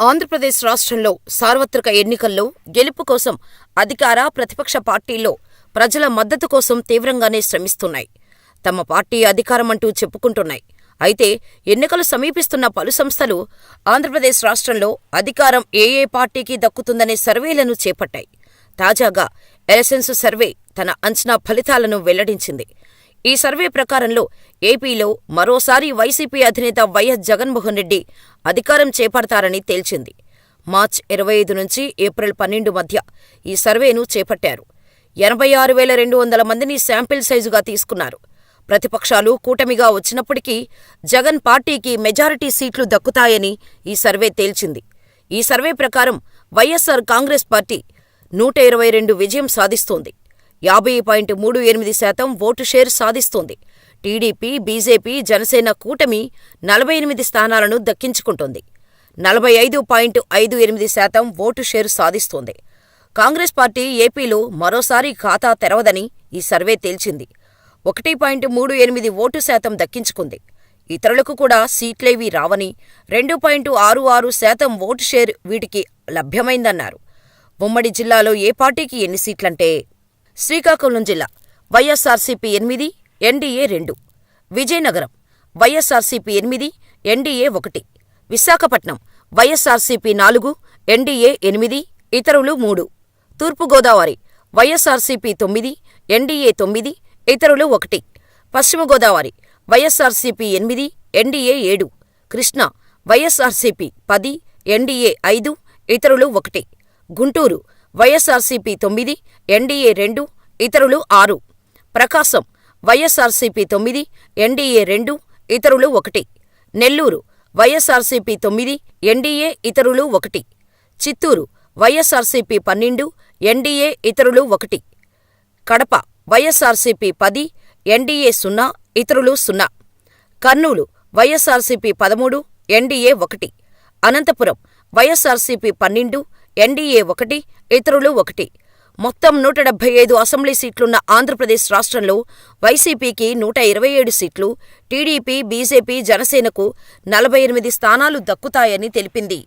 ఆంధ్రప్రదేశ్ రాష్ట్రంలో సార్వత్రిక ఎన్నికల్లో గెలుపు కోసం అధికార, ప్రతిపక్ష పార్టీల్లో ప్రజల మద్దతు కోసం తీవ్రంగానే శ్రమిస్తున్నాయి. తమ పార్టీ అధికారమంటూ చెప్పుకుంటున్నాయి. అయితే ఎన్నికలు సమీపిస్తున్న పలు సంస్థలు ఆంధ్రప్రదేశ్ రాష్ట్రంలో అధికారం ఏ ఏ పార్టీకి దక్కుతుందనే సర్వేలను చేపట్టాయి. తాజాగా ఎలసెన్స్ సర్వే తన అంచనా ఫలితాలను వెల్లడించింది. ఈ సర్వే ప్రకారంలో ఏపీలో మరోసారి వైసీపీ అధినేత వైఎస్ జగన్మోహన్ రెడ్డి అధికారం చేపడతారని తేల్చింది. మార్చ్ ఇరవై ఐదు నుంచి ఏప్రిల్ పన్నెండు మధ్య ఈ సర్వేను చేపట్టారు. ఎనభై ఆరు వేల రెండు వందల మందిని శాంపిల్ సైజుగా తీసుకున్నారు. ప్రతిపక్షాలు కూటమిగా వచ్చినప్పటికీ జగన్ పార్టీకి మెజారిటీ సీట్లు దక్కుతాయని ఈ సర్వే తేల్చింది. ఈ సర్వే ప్రకారం వైఎస్సార్ కాంగ్రెస్ పార్టీ నూట ఇరవై రెండు విజయం సాధిస్తోంది. యాభై పాయింట్ మూడు ఎనిమిది శాతం ఓటు షేర్ సాధిస్తోంది. టీడీపీ, బీజేపీ, జనసేన కూటమి నలభై ఎనిమిది స్థానాలను దక్కించుకుంటోంది. నలభై ఐదు పాయింట్ ఐదు ఎనిమిది శాతం ఓటు షేరు సాధిస్తోంది. కాంగ్రెస్ పార్టీ ఏపీలో మరోసారి ఖాతా తెరవదని ఈ సర్వే తేల్చింది. ఒకటి పాయింట్ మూడు ఎనిమిది ఓటు శాతం దక్కించుకుంది. ఇతరులకు కూడా సీట్లేవీ రావని, రెండు పాయింట్ ఆరు ఆరు శాతం ఓటు షేర్ వీటికి లభ్యమైందన్నారు. ఉమ్మడి జిల్లాలో ఏ పార్టీకి ఎన్ని సీట్లంటే శ్రీకాకుళం జిల్లా వైఎస్సార్సీపీ ఎనిమిది, ఎన్డీఏ రెండు. విజయనగరం వైఎస్సార్సీపీ ఎనిమిది, ఎన్డీఏ ఒకటి. విశాఖపట్నం వైఎస్సార్సీపీ నాలుగు, ఎన్డీఏ ఎనిమిది, ఇతరులు మూడు. తూర్పుగోదావరి వైఎస్సార్సీపీ తొమ్మిది, ఎన్డీఏ తొమ్మిది, ఇతరులు ఒకటి. పశ్చిమ గోదావరి వైఎస్సార్సీపీ ఎనిమిది, ఎన్డీఏ ఏడు. కృష్ణా వైఎస్సార్సీపీ పది, ఎన్డీఏ ఐదు, ఇతరులు ఒకటి. గుంటూరు వైఎస్సార్సీపీ తొమ్మిది, ఎన్డీఏ రెండు, ఇతరులు ఆరు. ప్రకాశం వైఎస్సార్సీపీ తొమ్మిది, ఎన్డీఏ రెండు, ఇతరులు ఒకటి. నెల్లూరు వైఎస్సార్సీపీ తొమ్మిది, ఎన్డీఏ ఇతరులు ఒకటి. చిత్తూరు వైఎస్సార్సీపీ పన్నెండు, ఎన్డీఏ ఇతరులు ఒకటి. కడప వైఎస్సార్సీపీ పది, ఎన్డీఏ సున్నా, ఇతరులు సున్నా. కర్నూలు వైఎస్సార్సీపీ పదమూడు, ఎన్డీఏ ఒకటి. అనంతపురం వైఎస్సార్సీపీ పన్నెండు, ఎన్డీఏ ఒకటి, ఇతరులు ఒకటి. మొత్తం నూట డెబ్బై ఐదు అసెంబ్లీ సీట్లున్న ఆంధ్రప్రదేశ్ రాష్ట్రంలో వైసీపీకి నూట ఇరవై ఏడు సీట్లు, టీడీపీ, బీజేపీ, జనసేనకు నలభై ఎనిమిది స్థానాలు దక్కుతాయని తెలిపింది.